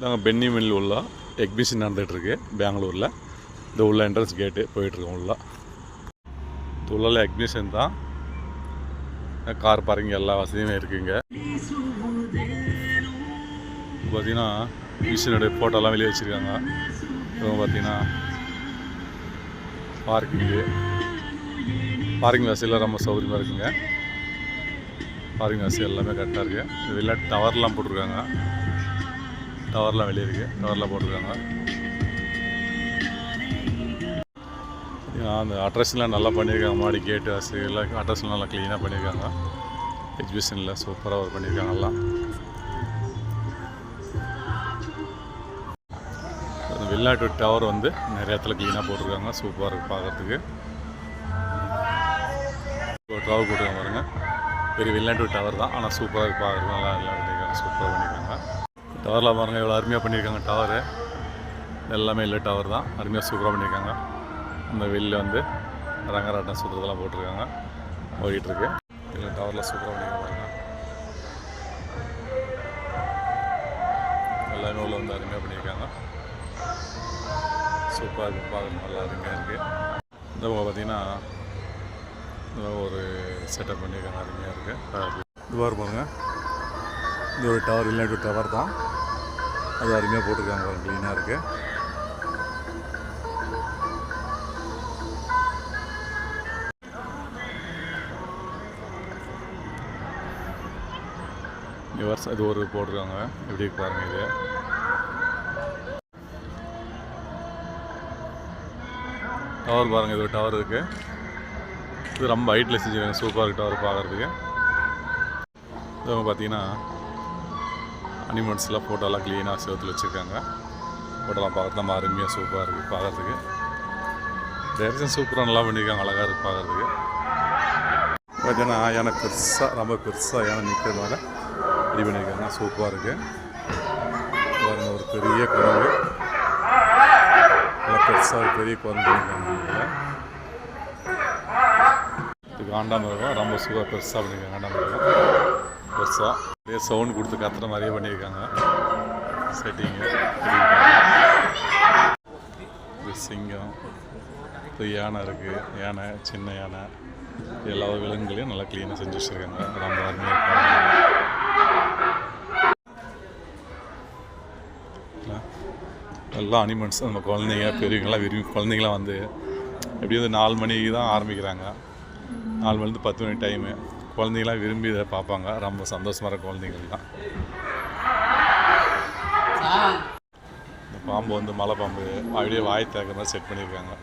நாங்கள் பென்னிமில் உள்ள எக்ஸிபிஷன் நடந்துகிட்ருக்கு பெங்களூரில் இந்த உள்ள என்ட்ரன்ஸ் கேட்டு போயிட்டுருக்கோம் உள்ள. உள்ள எக்ஸிபிஷன் தான். கார் பார்க்கிங் எல்லா வசதியுமே இருக்குங்க. பார்த்தீங்கன்னா மிஷினுடைய ஃபோட்டோலாம் வெளியே வச்சுருக்காங்க. இப்போ பார்த்தீங்கன்னா பார்க்கிங்கு பார்க்கிங் வசதியெல்லாம் ரொம்ப சௌகரியமாக இருக்குங்க. பார்க்கிங் வசதி எல்லாமே கரெக்டாக இருக்குது வெளிநாட்டு டவர்லாம் போட்டிருக்காங்க. டவர்லாம் வெளியே இருக்குது டவர்லாம் போட்டிருக்காங்க. அந்த அட்ரஸ்லாம் நல்லா பண்ணியிருக்காங்க. மாடி கேட்டு வசதி எல்லாம் அட்ரஸ்லாம் நல்லா க்ளீனாக பண்ணியிருக்காங்க. எக்ஸிபிஷனில் சூப்பராக ஒர்க் பண்ணியிருக்காங்க எல்லாம். அந்த வெளிநாட்டு டவர் வந்து நிறைய இடத்துல க்ளீனாக போட்டிருக்காங்க. சூப்பராக இருக்குது பார்க்குறதுக்கு டவர் போட்டிருக்காங்க பாருங்கள் பெரிய வெளிநாட்டு டவர் தான். ஆனால் சூப்பராக இருக்குது பார்க்குறதுக்கு நல்லா நல்லா பண்ணியிருக்காங்க சூப்பராக பண்ணியிருக்காங்க. டவரில் பாருங்கள் எவ்வளோ அருமையாக பண்ணியிருக்காங்க டவரு. எல்லாமே இல்லை டவர் தான். அருமையாக சூப்பராக பண்ணியிருக்காங்க. அந்த வெளியில் வந்து ரங்கராட்டம் சுற்றுறதெல்லாம் போட்டிருக்காங்க. ஓடிட்டுருக்கு. இல்லை டவரில் சூப்பராக பண்ணியிருக்காங்க எல்லாமே உள்ள வந்து அருமையாக பண்ணியிருக்காங்க. சூப்பராக இருக்குது பார்க்க நல்லா அருமையாக இருக்குது இந்த போக பார்த்தீங்கன்னா ஒரு செட்டப் பண்ணியிருக்காங்க. அருமையாக இருக்குது இதுவாக பாருங்க. இது ஒரு டவர் வெளிநாட்டு டவர் தான். அது அருமையாக போட்டிருக்காங்க க்ளீனாக இருக்குது வருஷம் இது ஒரு போட்டிருக்காங்க. எப்படி பாருங்க இது. டவர் பாருங்க இது ஒரு டவர் இருக்கு. இது ரொம்ப ஹைட்டில் செஞ்சுருக்காங்க. சூப்பராக டவர் பார்க்குறதுக்கு இவங்க பார்த்தீங்கன்னா அனிமல்ஸ்லாம் ஃபோட்டோலாம் க்ளீனாக சேர்த்து வச்சுருக்காங்க. ஃபோட்டோலாம் பார்க்குறது நம்ம அருமையாக சூப்பராக இருக்குது பார்க்குறதுக்கு. டேரக்ஷன் சூப்பராக நல்லா பண்ணியிருக்காங்க அழகாக இருக்குது பார்க்குறதுக்கு. பார்த்தீங்கன்னா யானை பெருசாக ரொம்ப பெருசாக யானை நிற்கிறதுனால ரெடி பண்ணியிருக்காங்க. சூப்பராக இருக்குது பாருங்கள் ஒரு பெரிய குரங்கு. நல்லா பெருசாக ஒரு பெரிய குரங்கு பண்ணியிருக்காங்க. காண்டாமிருகம். ரொம்ப சூப்பராக பெருசாக பண்ணியிருக்காங்க காண்டாமிருகம். பெருசாக நிறைய சவுண்ட் கொடுத்து கத்துற மாதிரியே பண்ணியிருக்காங்க. செட்டிங்கு சிங்கம். இப்போ யானை இருக்குது யானை சின்ன யானை. எல்லா விலங்குகளையும் நல்லா க்ளீனாக செஞ்சு வச்சுருக்காங்க. ரொம்ப அருமையாக எல்லா அனிமல்ஸ் நம்ம குழந்தைங்க பெரியவங்களாம் விரும்பி குழந்தைங்களாம் வந்து எப்படி வந்து நாலு மணிக்கு தான் ஆரம்பிக்கிறாங்க. நாலு மணிலேருந்து பத்து மணி டைமு குழந்தைங்களாம் விரும்பி இதை பார்ப்பாங்க. ரொம்ப சந்தோஷமாக இருக்க குழந்தைங்கள் தான் இந்த பாம்பு வந்து மலை பாம்பு. அப்படியே வாய் திறக்கிற மாதிரி செட் பண்ணியிருக்காங்க.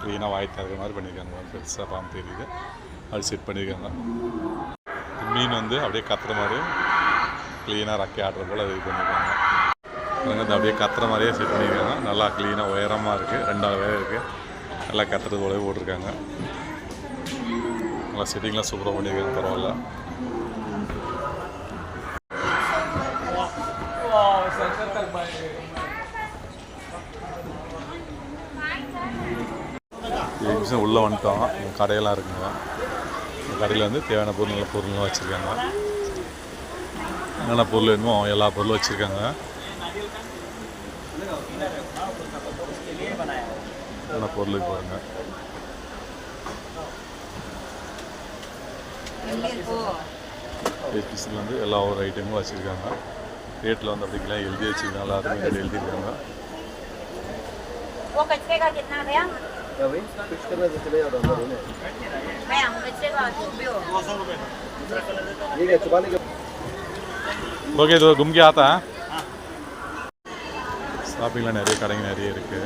க்ளீனாக வாய் திறக்கிற மாதிரி பண்ணியிருக்காங்க. பெருசாக பாம்பு தெரியுது. அது செட் பண்ணியிருக்காங்க. மீன் வந்து அப்படியே கத்துற மாதிரி க்ளீனாக ரக்கி ஆடுற போல் இது பண்ணியிருக்காங்க. பாருங்க, அப்படியே கத்துற மாதிரியே செட் பண்ணியிருக்காங்க. நல்லா க்ளீனாக உயரமாக இருக்குது ரெண்டாவது வேலை இருக்குது நல்லா கத்துறது போலவே போட்டிருக்காங்க. நல்லா செட்டிங்லாம் சூப்பராக பண்ணியிருக்காங்க பரவாயில்ல. எக்ஸிபிஷன் உள்ளே வந்துட்டோம் கடையெல்லாம் இருக்குங்க கடையில் வந்து தேவையான பொருள் நல்ல பொருள்லாம் வச்சுருக்காங்க. என்னென்ன பொருள் வேணுமோ எல்லா பொருளும் வச்சுருக்காங்க. என்ன பொருளுக்கு பாருங்க. எக்ஸிபிஷனில் வந்து எல்லா ஒரு ஐட்டமும் வச்சுருக்காங்க ரேட்டில் வந்து அப்படிங்கலாம் எழுதி வச்சுருக்காங்க எல்லாருமே ரேட் எழுதியிருக்காங்க वो कचरे का कितना भैया क्या भाई कुछ करना तो चले जाता अंदर उन्हें भैया कचरे का जो भी हो ये क्या छुपाने के ஓகே இது கும்கி ஆத்தா ஷாப்பிங்கில் நிறைய கடைங்க நிறைய இருக்குது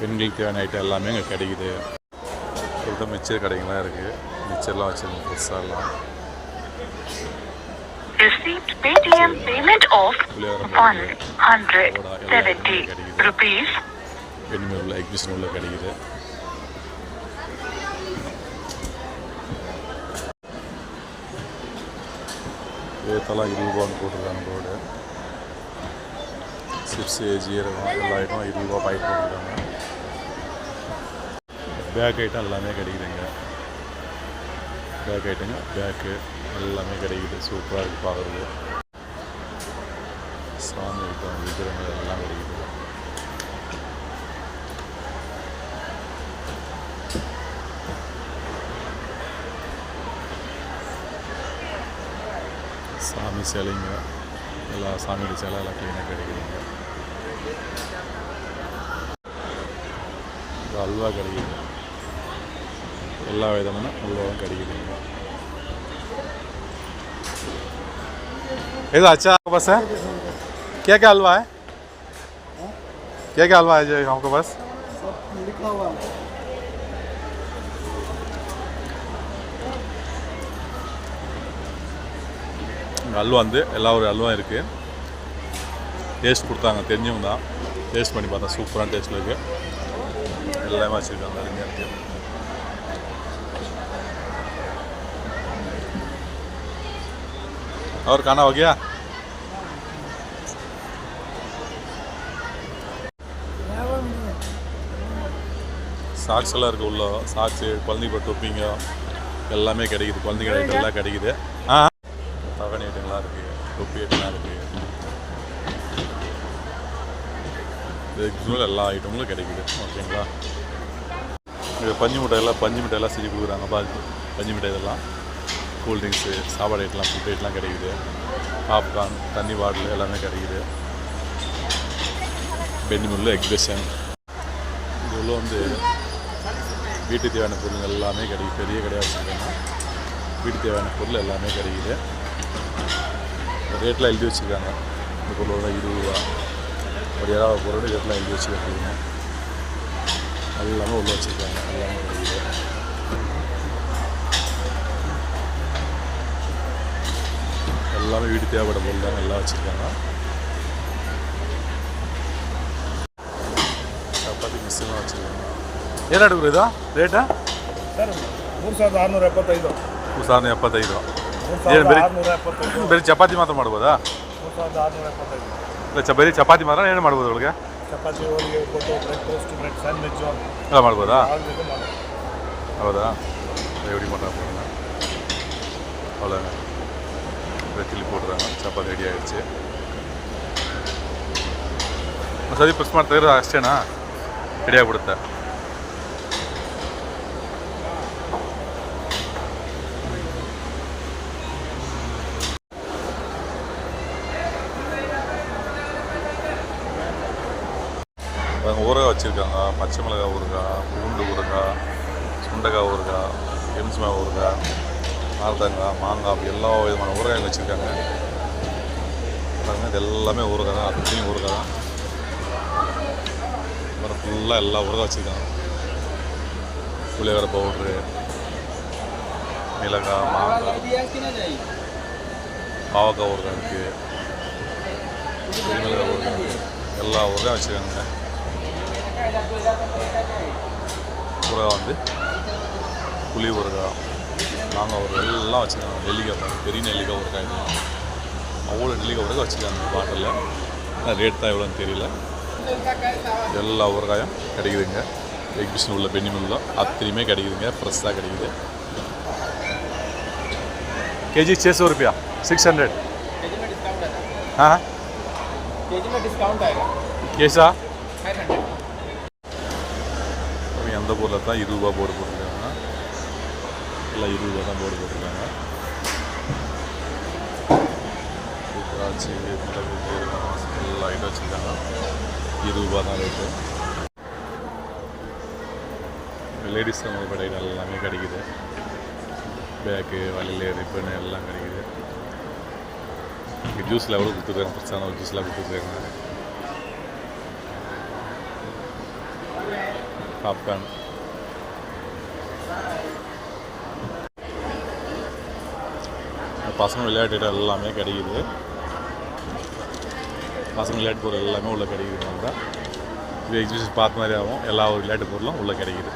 பெண்களுக்கு தேவையான ஐட்டம் எல்லாமே இங்கே கிடைக்குது. இதுதான் மிச்சர் கடைங்களாம் இருக்குது மிச்சர்லாம் வச்சுருக்கோம் புதுசாலாம் Received Paytm payment of puliyodarai 170 rupees. பெண்கள் உள்ள எக்ஸிபிஷன் உள்ள கிடைக்குது. ஏத்தெல்லாம் இருபது ரூபான்னு போட்டிருக்காங்க போர்டு சிப்ஸு ஜீரகம் எல்லா ஐட்டம் இருபது ரூபா பாக்கெட் போட்டிருக்காங்க. பேக் ஐட்டம் எல்லாமே கிடைக்குதுங்க. பேக் ஐட்டங்க பேக்கு எல்லாமே கிடைக்குது. சூப்பராக இருக்குது பார்க்குறது சாமி ஐட்டம் விக்கிரங்கள் எல்லாம் கிடைக்குது. சாமி சிலைங்க. எல்லா சாமியோட சிலை எல்லாம் க்ளீனாக கிடைக்குதுங்க. அல்வா கிடைக்குது. எல்லா விதமான அல்வாவும் கிடைக்குதுங்க இது अच्छा आपके पास है क्या क्या हलवा है क्या क्या हलवा है जो आपके पास लिखा हुआ இங்கே அல்வா வந்து எல்லா ஒரு அல்வா இருக்குது டேஸ்ட் கொடுத்தாங்க தெரிஞ்சவங்க தான் டேஸ்ட் பண்ணி பார்த்தா சூப்பரான டேஸ்ட்டில் இருக்குது எல்லாமே வச்சுருக்காங்க அருமையாக இருக்குது और खाना हो गया சாக்ஸ் எல்லாம் இருக்குது உள்ள சாக்ஸு குழந்தைங்க தொப்பிங்க எல்லாமே கிடைக்குது குழந்தைங்க ஐட்டம் எல்லாம் கிடைக்குது ஆ தவணை ஐட்டங்களாம் இருக்குது தொப்பி ஐட்டம்லாம் இருக்குது இதுக்கு எல்லா ஐட்டங்களும் கிடைக்குது ஓகேங்களா இது பஞ்சு மிட்டாய் எல்லாம் பஞ்சு மிட்டாய் எல்லாம் செஞ்சு கொடுக்குறாங்க பாருங்க பஞ்சு மிட்டாய் இதெல்லாம் கூல்ட்ரிங்க்ஸு சாப்பாடு ஐட்டம்லாம் ஃபுட் ஐட்டம்லாம் கிடைக்குது. பாப்கார்ன் தண்ணி பாட்டில் எல்லாமே கிடைக்குது. பெண்ணிமுள்ள எக்ஸிபிஷன் இதில் வந்து வீட்டு தேவையான பொருள் எல்லாமே கிடைக்குது. பெரிய கிடையாது வச்சுருக்காங்க வீட்டு தேவையான பொருள் எல்லாமே கிடைக்குது. ரேட்லாம் எழுதி வச்சுருக்காங்க. இந்த பொருளோட இருபது ரூபா. ஒரு ஏழாவது பொருளோட ரேட்லாம் எழுதி வச்சுருக்காங்க எல்லாமே உள்ள வச்சுருக்காங்க. எல்லாமே கிடைக்குது. எல்லாமே வீடு தேவைப்பட பொருள் தான் எல்லாம் வச்சுருக்காங்க சப்பாத்தி மிஸ்ஸெல்லாம் வச்சுருக்காங்க ಏನು ಅಡುಗೆ ಇದು ರೇಟಾ ಸರ್ ಮೂರು ಸಾವಿರದ ಆರುನೂರ ಎಪ್ಪತ್ತೈದು ಸಾವಿರದ ಎಪ್ಪತ್ತೈದು ಮೂರು ಏನು ಸಾವಿರದ ಬರೀ ಆರುನೂರ ಎಪ್ಪತ್ತೈದು ಬರೀ ಚಪಾತಿ ಮಾತ್ರ ಮಾಡ್ಬೋದಾ ಮೂರು ಸಾವಿರದ ಆರುನೂರ ಎಪ್ಪತ್ತೈದು ಇಲ್ಲ ಚ ಬರೀ ಚಪಾತಿ ಮಾತ್ರ ಏನು ಮಾಡ್ಬೋದು ಒಳಗೆ ಚಪಾತಿ ಹೋಳಿಗೆ ಉಪ್ಪಿಟ್ಟು ಬ್ರೆಡ್ ಟೋಸ್ಟ್ ಬ್ರೆಡ್ ಸ್ಯಾಂಡ್ವಿಚ್ಚು ಎಲ್ಲ ಮಾಡ್ಬೋದಾ ಯಾವ್ದು ಮಾಡಿ ಹೌದಾ எப்படி பண்ணுறாங்க பாருங்க இதை கிள்ளி போடுறாங்க சாப்பாடு ரெடி ஆகிடுச்சு ಸರಿ ಪ್ರೆಸ್ ಮಾಡ್ತಾ ಇರೋ ಅಷ್ಟೇನಾ ರೆಡಿ ಆಗಿಬಿಡುತ್ತೆ ஊரக வச்சுருக்காங்க. பச்சை மிளகா ஊறுகாய் பூண்டு ஊறுகாய் சுண்டக்காய் ஊறுகாய் எலுமிச்சமாய் ஊறுகாய். நார்த்தங்காய் மாங்காய் அப்படி எல்லா விதமான ஊறுகாயும் வச்சுருக்காங்க. பாருங்கள் இது எல்லாமே ஊறுகாய் தான் அத்தனையும் ஊறுகாய் தான். அப்புறம் ஃபுல்லாக எல்லா ஊறுகாய் வச்சுருக்காங்க. புளியோகரை பவுட்ரு மிளகாய் மாங்காய் பாவக்காய் ஊறுகாய் இருக்குது மிளகாய் ஊறுகாய் எல்லா ஊறுகாயும் வச்சுருக்காங்க. ஊறுகாய் வந்து புளி ஊறுகாய். மாங்காய் ஊறுகாய் எல்லாம் வச்சுருக்காங்க நெல்லிக்காய் பாருங்க, பெரிய நெல்லிக்காய் ஊறுகாய் இதெல்லாம் அவ்வளோ நெல்லிக்காய் ஊறுகாய் வச்சுருக்காங்க பாட்டில் ரேட் தான் எவ்வளோன்னு தெரியல எல்லா ஊறுகாயும் கிடைக்குதுங்க எக்ஸிபிஷன் உள்ள பெண்ணி மில்லும் அத்தனையுமே கிடைக்குதுங்க ஃப்ரெஷ்ஷாக கிடைக்குது केजी छः सौ रुपया सिक्स हंड्रेड हाँ हाँ केजी में डिस्काउंट आएगा कैसा फाइव हंड्रेड அவங்க எந்த பொருளை தான் இருபது ரூபா போர்டு போட்டிருக்காங்க எல்லாம் இருபது ரூபா தான் போர்டு போட்டிருக்காங்க. திராட்சை ஐட்டம் வச்சுருக்காங்க. இருபது ரூபா தான் ரேட்டு லேடிஸ் சம்மந்தப்பட்ட ஐட்டம் எல்லாமே கிடைக்குது. பேக்கு வலையில் ரிப்பன் எல்லாம் கிடைக்குது. இங்கே ஜூஸில் எவ்வளோ கொடுத்துருக்காங்க? பிரச்சனை ஜூஸ்லாம் கொடுத்துருக்காங்க? பாப்கார்ன் பசங்க விளையாட்டு எல்லாமே கிடைக்குது. பசங்க விளையாட்டு பொருள் எல்லாமே உள்ளே கிடைக்குது தான் இது எக்ஸிபிஷன் பார்த்த மாதிரி ஆகும். எல்லா ஒரு விளையாட்டு பொருளும் உள்ளே கிடைக்குது.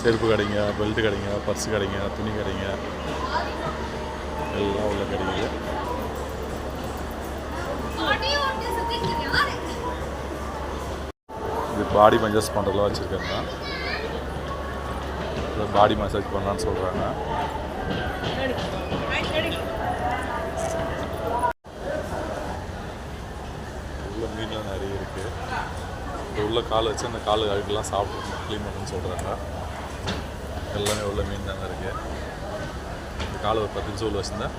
செருப்பு கடைங்க பெல்ட்டு கடைங்க பர்ஸ் கடைங்க துணி கடைங்க எல்லாம் உள்ளே கிடைக்குது. இது பாடி மசாஜ் பண்ணுறதுலாம் வச்சுருக்காங்க பாடி மசாஜ் பண்ணலான்னு சொல்கிறாங்க உள்ள மீன்லாம் நிறைய இருக்குது இது உள்ள காலை வச்சு அந்த காலு அழுக்கெல்லாம் சாப்பிட்டு க்ளீன் பண்ணுன்னு சொல்கிறாங்க எல்லாமே உள்ள மீன் தாங்க இருக்குது இந்த காலை ஒரு பத்து நிமிஷம் உள்ள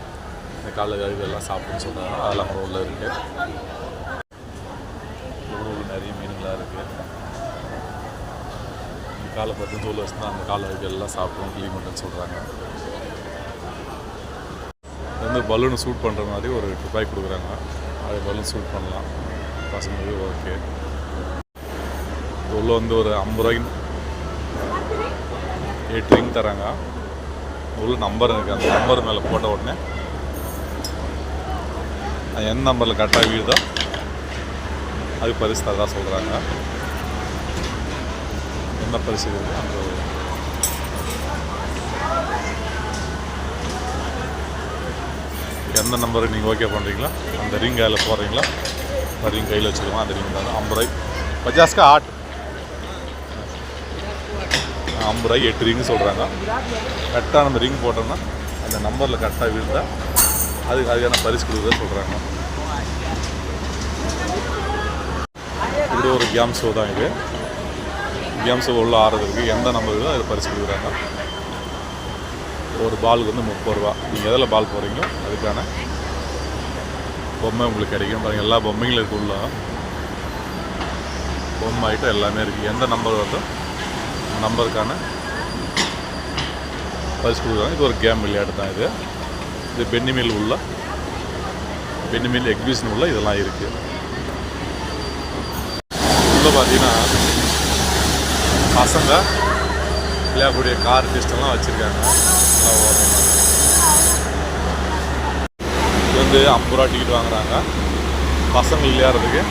இந்த காலு அழுகு எல்லாம் சாப்பிட்டுன்னு சொல்கிறாங்க அதெல்லாம் கூட உள்ள இருக்குது நிறைய மீன்களாக இருக்குது இந்த காலை பத்து நிமிஷம் உள்ள அந்த கால அழுகு எல்லாம் சாப்பிடும் க்ளீன் பண்ணுன்னு சொல்கிறாங்க வந்து பலூன் சூட் பண்ணுற மாதிரி ஒரு துப்பாக்கி கொடுக்குறாங்க. அது பலூன் சூட் பண்ணலாம். பசங்களுக்கு ஓகே உள்ள வந்து ஒரு ஐம்பது ரூபாய்க்கு எயிட் ரிங் தராங்க. உள்ள நம்பர் இருக்குது அந்த நம்பர் மேலே போட்ட உடனே எந்த நம்பரில் கரெக்டாக வீடுதோ அது பரிசு தரதா சொல்கிறாங்க என்ன பரிசு இருக்குது அந்த ஒரு எந்த நம்பருக்கு நீங்கள் ஓகே பண்ணுறீங்களோ அந்த ரிங் அதில் போடுறீங்களோ அந்த ரிங் கையில் வச்சுக்கலாம் அந்த ரிங் தான். ஐம்பது ரூபாய். பஜாஸ்க்கு ஆட். ஐம்பது ரூபாய் எட்டு ரிங் சொல்கிறாங்க கரெக்டாக நம்ம ரிங் போட்டோம்னா அந்த நம்பரில் கரெக்டாக விழுந்தால் அதுக்கு அதுக்கான பரிசு கொடுக்குறத சொல்கிறாங்க இது ஒரு கேம் ஷோ தான் இது. கேம் ஷோ உள்ள ஆடுறதுக்கு எந்த நம்பருக்கு அது பரிசு கொடுக்குறாங்க? ஒரு பாலுக்கு வந்து முப்பது ரூபா. நீங்கள் எதில் பால் போடுறீங்களோ அதுக்கான பொம்மை உங்களுக்கு கிடைக்கும். பாருங்கள் எல்லா பொம்மைங்களும் இருக்கு உள்ள. பொம்மை ஐட்டம் எல்லாமே இருக்குது எந்த நம்பர் வருதோ நம்பருக்கான பரிசு கொடுக்குறாங்க. இது ஒரு கேம் விளையாட்டு தான் இது. இது பென்னிமில் உள்ள. பென்னிமில் எக்ஸிபிஷன் உள்ள இதெல்லாம் இருக்குது உள்ளே பார்த்தீங்கன்னா பசங்க விளையாடக்கூடிய கார் டெஸ்டெல்லாம் வச்சுருக்காங்க. நல்லா ஓடுற இது வந்து ஐம்பது ரூபா டிக்கெட் வாங்குறாங்க. பசங்க விளையாடுறதுக்கு.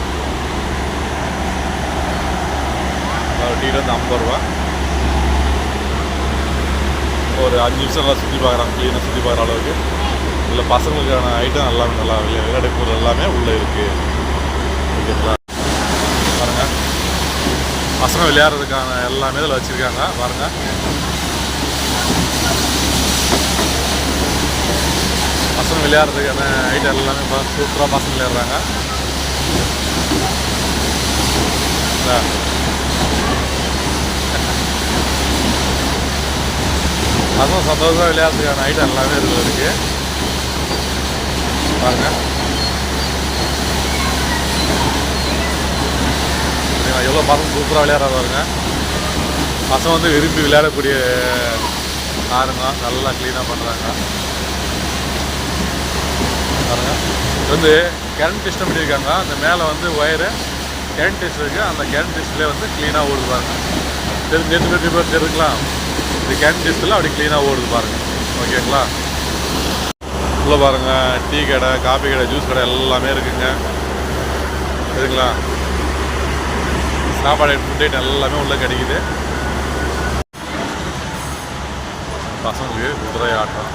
டிக்கெட் வந்து ஐம்பது ரூபா. ஒரு அஞ்சு நிமிஷம் நல்லா சுற்றி பார்க்குறாங்க க்ளீனாக சுற்றி பார்க்குற அளவுக்கு. இல்லை பசங்களுக்கான ஐட்டம் எல்லாமே நல்லா விளையா- எல்லாமே உள்ளே இருக்குது ஓகேங்களா பாருங்க பசங்க விளையாடுறதுக்கான எல்லாமே இதில் வச்சுருக்காங்க. பாருங்க. பசங்க விளையாடுறதுக்கான ஐட்டம் எல்லாமே சூப்பராக பசங்க விளையாடுறாங்க. பசங்க சந்தோஷமாக விளையாடுறதுக்கான ஐட்டம் எல்லாமே இதில் இருக்குது பாருங்கள் எவ்வளோ பசங்க சூப்பராக விளையாடுறா பாருங்க. பசங்க வந்து விரும்பி விளையாடக்கூடிய ஆளுங்க. நல்லா க்ளீனாக பண்ணுறாங்க பாருங்க. இது வந்து கரண்ட் சிஸ்டம் பண்ணியிருக்காங்க அந்த மேலே வந்து ஒயரு கரண்ட் டெஸ்ட் இருக்குது அந்த கரண்ட் டெஸ்ட்லேயே வந்து க்ளீனாக ஓடுது பாருங்க. தெரிஞ்சு நேற்று பேர் பேர் தெரிஞ்சுக்கலாம். இந்த கரண்ட் டெஸ்ட்டில் அப்படி க்ளீனாக ஓடுது பாருங்கள் ஓகேங்களா? உள்ளே பாருங்கள் டீ கடை காஃபி கடை ஜூஸ் கடை எல்லாமே இருக்குங்க. சரிங்களா? சாப்பாடு ஃபுட் ஐட்டம் எல்லாமே உள்ளே கிடைக்குது. பசங்களுக்கு குதிரை ஆட்டம்.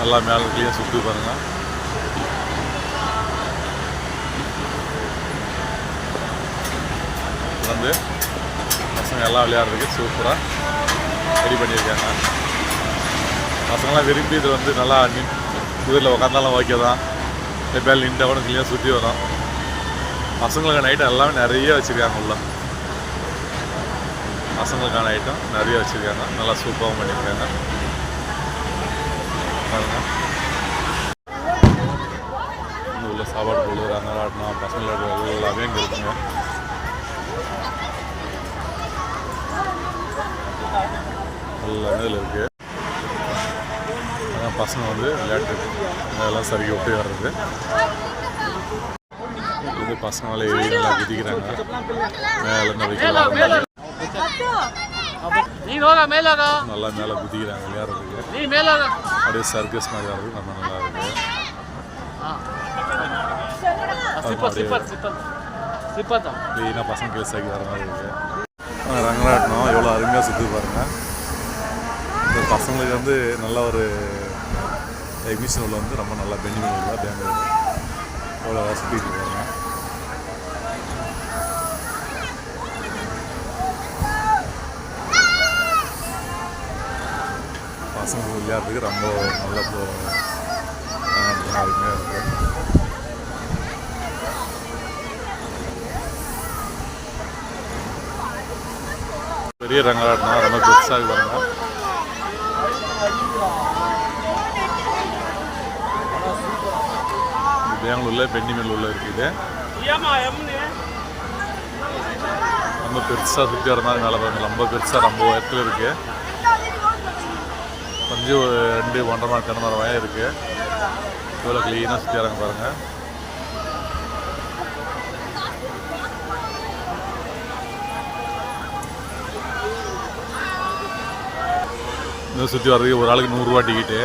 நல்லா மேலே க்ளீனாக சுற்றி பாருங்கள் வந்து பசங்க எல்லாம் விளையாடுறதுக்கு சூப்பராக ரெடி பண்ணியிருக்காங்க. பசங்களாம் விரும்பி இது வந்து நல்லா குதிரையில் உட்காந்தாலும் ஓகே தான். எப்பயாலும் நின்ற கூட கிளியாக சுற்றி வரும். பசங்களுக்கான ஐட்டம் எல்லாமே நிறைய வச்சுருக்காங்க உள்ள பசங்களுக்கான ஐட்டம் நிறைய வச்சுருக்காங்க. நல்லா சூப்பராகவும் பண்ணியிருக்காங்க. பாருங்க. உள்ள சாப்பாடு பொழுது அந்த பசங்க பசங்களோட எல்லாமே இங்கே இருக்குங்க. எல்லாமே இதில் இருக்குது பசங்க வந்து விளையாட்டு இதெல்லாம் சரிக்க விட்டு வர்றது. வந்து பசங்களை எல்லாம் குதிக்கிறாங்க. நல்லா மேலே குதிக்கிறாங்க விளையாடுறதுக்கு. அப்படியே சர்க்கஸ் மாதிரி ஆடுறது நம்ம நல்லா இருக்கு. க்ளீனாக பசங்க கிளஸ் ஆகி வர மாதிரி இருக்கு. ரங்கராட்டினம் எவ்வளோ அருமையாக சுற்றி பாருங்கள் இந்த பசங்களுக்கு வந்து நல்ல ஒரு எக்ஸிபிஷன் வந்து ரொம்ப நல்லா பெனிஃபிட் உள்ள பேங்களூர் அவ்வளோ வசதி இருக்காங்க. பசங்க விளையாடுறதுக்கு ரொம்ப நல்ல அருமையாக இருக்குது பெரிய ரங்கராட்டினம் ரொம்ப பெருசாக பாருங்க. இது பெங்களூர்ல பெண்ணிமேல் உள்ள இருக்குது ரொம்ப பெருசாக சுற்றி வர மேலே பாருங்க. ரொம்ப பெருசாக ரொம்ப இடத்துல இருக்கு. கொஞ்சம் ஒரு ரெண்டு ஒன்றரை மணி ரெண்டு மணி இருக்கு. இவ்வளோ க்ளீனாக சுற்றி வராங்க பாருங்க. இன்னும் சுற்றி வர்றதுக்கு ஒரு ஆளுக்கு நூறுரூவா டிக்கெட்டு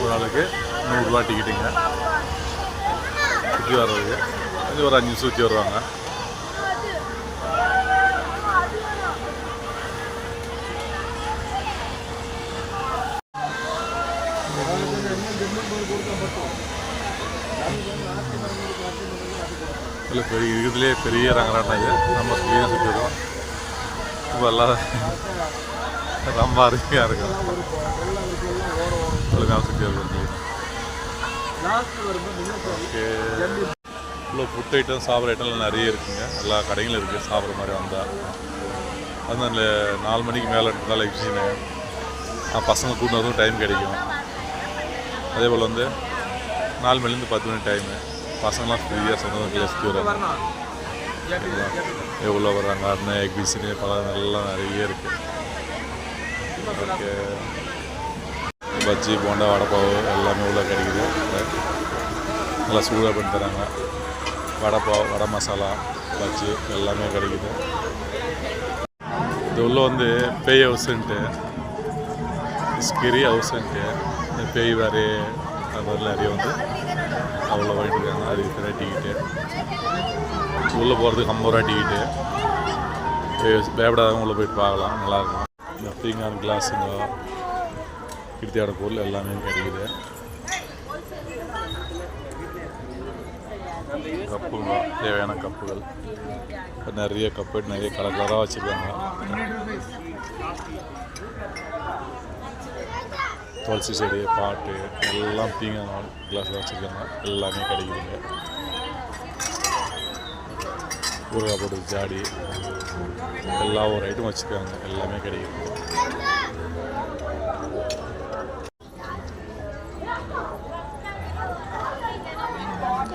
ஒரு ஆளுக்கு நூறுரூவா டிக்கெட்டுங்க சுற்றி வர்றதுக்கு. கொஞ்சம் ஒரு அஞ்சு நிமிஷம் சுற்றி வருவாங்க இல்லை பெரிய இதுலேயே பெரிய ரங்கராட்டம் இது. நம்ம ஸ்க்ரீனை சுற்றிடுவோம் இப்போ எல்லாம் ரொம்ப அருமையாக இருக்கும் ஒழுங்காக சுற்றி வருவோம் ஓகே. இவ்வளோ ஃபுட் ஐட்டம் சாப்பிட்ற ஐட்டம்லாம் நிறைய இருக்குங்க. எல்லா கடைகளும் இருக்குது சாப்பிட்ற மாதிரி வந்தால் அது அந்த நாலு மணிக்கு மேலே இருந்தால் எக்ஸின்னு பசங்க கூட்டினதும் டைம் கிடைக்கும். அதே போல் வந்து நாலு மணிலேருந்து பத்து மணி டைமு பசங்களாம் ஃப்ரீயாக சொந்தம் சுற்றி வருவாங்க எவ்வளோ வர்றாங்க அண்ணன் எக்ஸினு பல எல்லாம் நிறைய இருக்குது ஓகே பஜ்ஜி போண்டா வடைப்பாவு எல்லாமே உள்ள கிடைக்குது நல்லா சூடாக பண்ணி தராங்க வடைப்பாவு வடை மசாலா பஜ்ஜி எல்லாமே கிடைக்குது இது உள்ள வந்து பேய் ஹவுஸுன்ட்டு ஸ்கிரி ஹவுஸ்ன்ட்டு பேய் வேறு அந்த மாதிரி நிறைய வந்து அவ்வளோ வாங்கிட்டு இருக்காங்க அதுக்கு டிக்கெட்டு உள்ளே போகிறதுக்கு ஐம்பது ரூபா டிக்கெட்டு பயப்படாதவங்க உள்ளே போயிட்டு பார்க்கலாம். நல்லாயிருக்கும் இந்த பீங்கான் கிளாஸுங்க கிருத்தியோட பொருள் எல்லாமே கிடைக்குது. கப்புங்க தேவையான கப்புகள். இப்போ நிறைய கப்பு நிறைய கலர் கலராக வச்சுருக்காங்க. துளசி செடி பாட்டு எல்லாம் பீங்கான் கிளாஸில் வச்சுருக்காங்க. எல்லாமே கிடைக்குதுங்க. ஊறுகாய் போட்டு ஜாடி எல்லா ஒரு ஐட்டம் வச்சுருக்காங்க. எல்லாமே கிடைக்குது.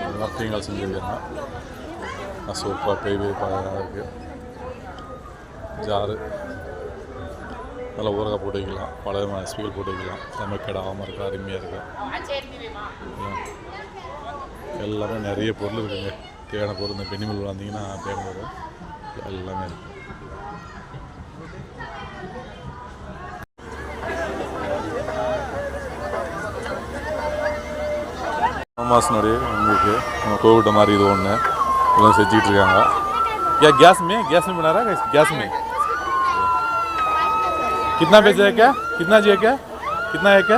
எல்லாம் பீங்கால் செஞ்சுருக்காங்க சூப்பராக பெரிய பெரிய பழம் இருக்குது ஜாரு. நல்லா ஊறுகாய் போட்டு வைக்கலாம் பல விதமான ரெசிபிகள் போட்டு வைக்கலாம் எல்லாமே கெடாமல் இருக்குது அருமையாக இருக்குது எல்லாமே நிறைய பொருள் இருக்குங்க. தேவையான பொருள் இந்த பெனிமில் வந்தீங்கன்னா தேவை வரும் எல்லாமே இருக்குது மாசனுடைய உங்களுக்கு நம்ம கோவிட்ட மாதிரி இது ஒன்று எல்லாம் செஞ்சிகிட்ருக்காங்க இருக்காங்க. கேஸுமே கேஸுமே பண்ணாரா கேஸுமே कितना पैसे है क्या? कितना जी है क्या? कितना है क्या?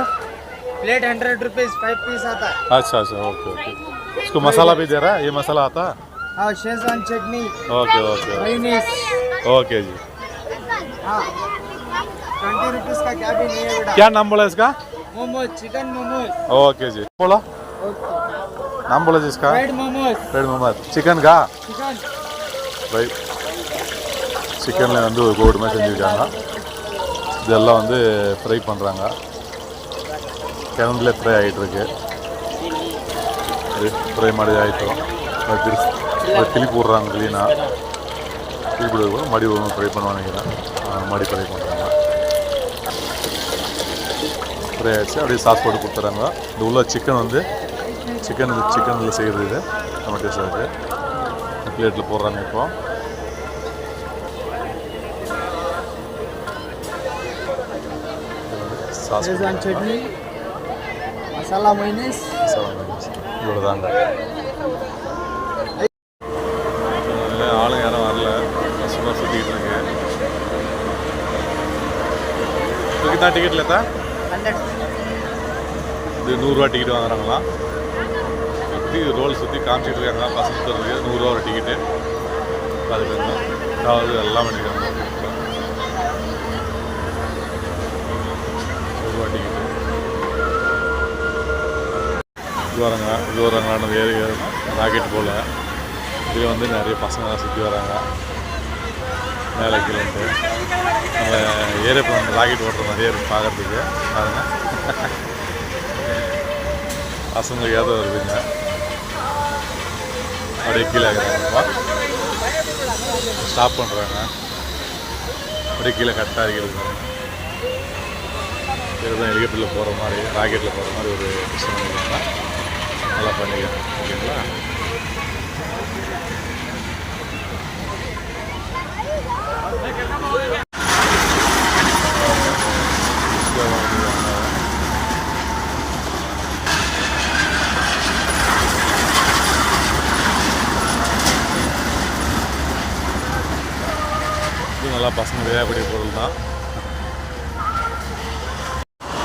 Plate hundred rupees five piece आता है। अच्छा अच्छा ओके ओके। इसको मसाला भी दे रहा है? ये मसाला आता है? हाँ, शेजवान चटनी ओके ओके ओके। जी। हाँ। ट्वेंटी रुपीज़ का क्या भी नहीं है क्या नाम बोला इसका? मोमोज चिकन मोमोज। ओके जी। बोला। नाम बोला जी इसका? ब्रेड मोमोज। चिकन का? चिकन भाई चिकन ले अंदर गोड में से जाना। இதெல்லாம் வந்து ஃப்ரை பண்ணுறாங்க கிணத்துல ஃப்ரை ஆகிட்டுருக்கு ஃப்ரை மாதிரி ஆகிட்டோம் கிளிப்பு விட்றாங்க கிளீனாக கிளிப்பு விடுறது மடி ஃப்ரை பண்ணுவாங்க நினைக்கிறேன். மடி ஃப்ரை பண்ணுறாங்க ஃப்ரை ஆகிடுச்சு அப்படியே சாஸ் போட்டு கொடுத்துறாங்க இது உள்ள சிக்கன் வந்து சிக்கன் சிக்கனில் செய்கிறது இது. டொமேட்டோ இருக்குது பிளேட்டில் போடுறாங்க இப்போ. Sauce Szechuan chutney, masala mayonnaise, இவ்வளோதாங்க ஆளுங்க யாரும் வரல. சும்மா சுற்றிக்கிட்டு இருக்கு. கிட்டா டிக்கெட் இல்லைத்தா? 100. இது நூறுரூவா டிக்கெட் வாங்குறாங்களா? சுற்றி ரோல் சுற்றி காமிச்சிட்டு இருக்காங்க. பசங்க சுற்றுறதுக்கு நூறுரூவா ஒரு டிக்கெட்டு அதுக்கு அதாவது எல்லாம் பண்ணியிருக்காங்க சுற்றி வராங்க. இது வராங்களான்னு ஏறி ராக்கெட் போல். இதில் வந்து நிறைய பசங்களாம் சுற்றி வராங்க. மேலே கீழேன்ட்டு நம்ம ஏரோப்ளேன் ராக்கெட் ஓட்டுற நிறைய இருக்கு பார்க்கறதுக்கு பாருங்க. பசங்க ஏதோ வருதுங்க அப்படியே கீழே ஸ்டாப் பண்ணுறாங்க அப்படியே கீழே கரெக்டாக இருக்கிறது இதுதான் ஹெலிகாப்டரில் போகிற மாதிரி ராக்கெட்டில் போகிற மாதிரி ஒரு விஷயம். பண்ணிருக்காங்க நல்லா பண்ணிக்கிறேன் ஓகேங்களா? நல்லா பசங்க விளையாடக்கூடிய பொருள் தான்.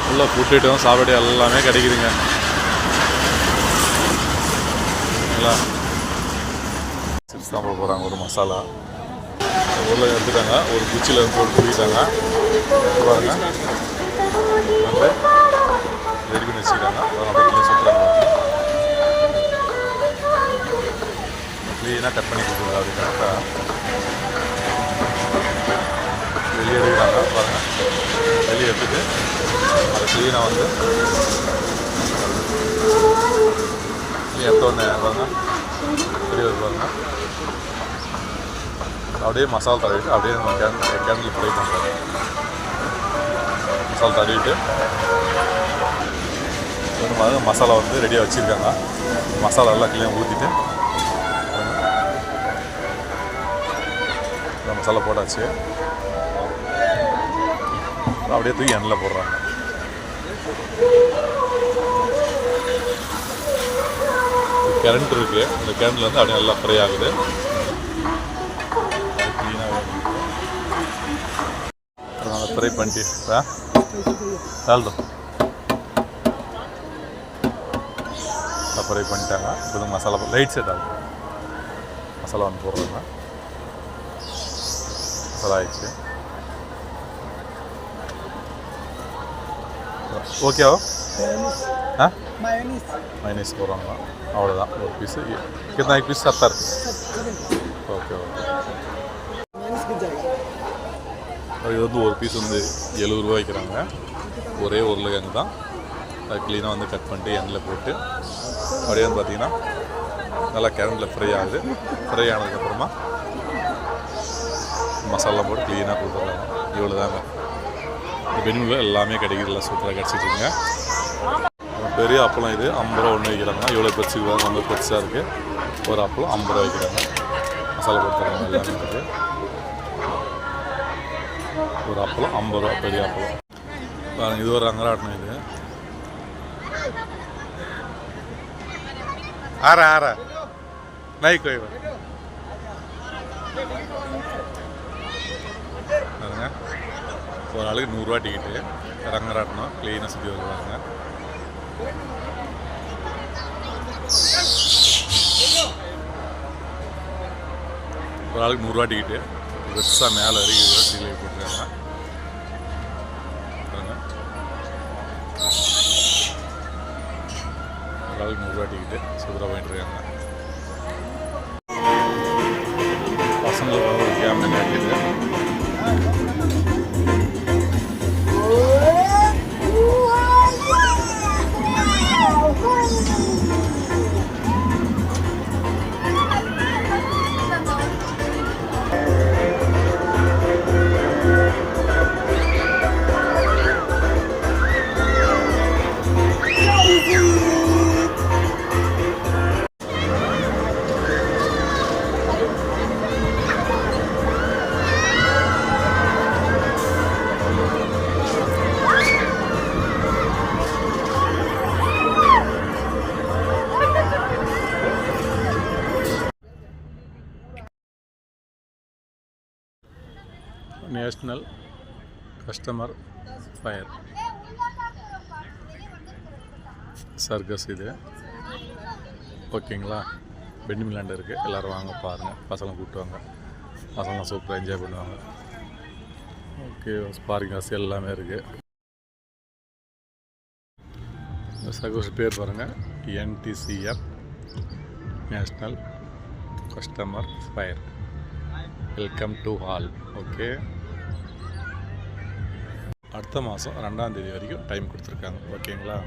உள்ள ஃபுட் ஐட்டம் சாப்பாடு எல்லாமே கிடைக்குதுங்க. சரிங்களா சிப்ஸ் தான் போட போகிறாங்க ஒரு மசாலா. ஊரில் எடுத்துட்டாங்க ஒரு குச்சியில் இருந்து ஒரு தூக்கிட்டாங்க பாருங்க. ரெடி பண்ணி வச்சுக்கிட்டாங்க அப்படியே சுற்றுறாங்க க்ளீனாக கட் பண்ணி கொடுக்குறது அப்படி கரெக்டாக வெளியே எடுக்கிறாங்க பாருங்கள் வெளியே எடுத்துட்டு அதை க்ளீனாக வந்து எடுத்தோடனே பாருங்க பெரிய வருது பாருங்க அப்படியே மசாலா தடவிட்டு அப்படியே நம்ம கேன் கேண்டில் ஃப்ரை பண்ணுறோம் மசாலா தடவிட்டு இந்த மசாலா வந்து ரெடியாக வச்சுருக்காங்க. மசாலா எல்லாம் க்ளீனாக ஊற்றிட்டு மசாலா போட்டாச்சு. அப்படியே தூக்கி எண்ணெயில் போடுறாங்க. கரண்ட் இருக்கு. இந்த கரண்ட்ல வந்து அப்படியே நல்லா ஃப்ரை ஆகுது. ஃப்ரை பண்ணிட்டு தாழ்தோம் ஃப்ரை பண்ணிட்டாங்க. இப்போ மசாலா லைட் செட் ஆகும் மசாலா வந்து போடுறாங்க. மசாலா ஆயிடுச்சு. ஓகேவா? ஆ. மைனஸ் போடுறாங்களா? அவ்வளோதான் ஒரு பீஸு कितना एक पीस सत्तर ஓகே ஓகே இது வந்து ஒரு பீஸ் வந்து எழுபது ரூபா வைக்கிறாங்க. ஒரே உருளைக்கிழங்கு தான். அது க்ளீனாக வந்து கட் பண்ணிட்டு எண்ணில் போட்டு அப்படியே வந்து பார்த்திங்கன்னா நல்லா கிழங்குல ஃப்ரை ஆகுது. ஃப்ரை ஆனதுக்கப்புறமா மசாலா போட்டு க்ளீனாக கொடுத்துட்றாங்க இவ்வளோ தாங்க இந்த மெனுவில் எல்லாமே கிடைக்கிறதுல சூப்பராக கிடச்சிட்டுருங்க பெரிய அப்பளம் இது. ஐம்பது ரூபா ஒன்று வைக்கிறாங்க. இவ்வளோ பெருசு ரொம்ப பெருசாக இருக்குது ஒரு அப்பளம் ஐம்பது ரூபா வைக்கிறாங்க. மசாலா போட்டுறாங்க எல்லாமே இருக்குது ஒரு அப்பளம் ஐம்பது ரூபா பெரிய அப்பளம். பாருங்க இது ஒரு ரங்கராட்டணம் இது. ஆற ஆற. நைக் கோயில். பாருங்க. ஒரு ஆளுக்கு நூறுரூவா டிக்கெட்டு ரங்கராட்டணும் க்ளீனாக சுற்றி வருவாங்க. ஒரு ஆளுக்கு நூறுரூவா டிக்கெட்டு பெருசாக மேலே வரைக்கும் சீலை போட்டுருக்காங்க. ஒரு ஆளுக்கு நூறுரூவா டிக்கெட்டு சூப்பராக பண்ணிட்டு நேஷ்னல் கஸ்டமர் ஃபயர். சர்க்கஸ் இது. ஓகேங்களா? பென்னிமிலாண்ட் இருக்குது எல்லோரும் வாங்க பாருங்கள் பசங்க கூப்பிட்டு வாங்க பசங்க சூப்பராக என்ஜாய் பண்ணுவாங்க. ஓகே பார்க்கிங் வசதி எல்லாமே இருக்குது இந்த சர்க்கஸ் பேர் பாருங்கள் NDCF national customer fire welcome to hall okay அடுத்த மாதம் ரெண்டாம் தேதி வரைக்கும் டைம் கொடுத்துருக்காங்க. ஓகேங்களா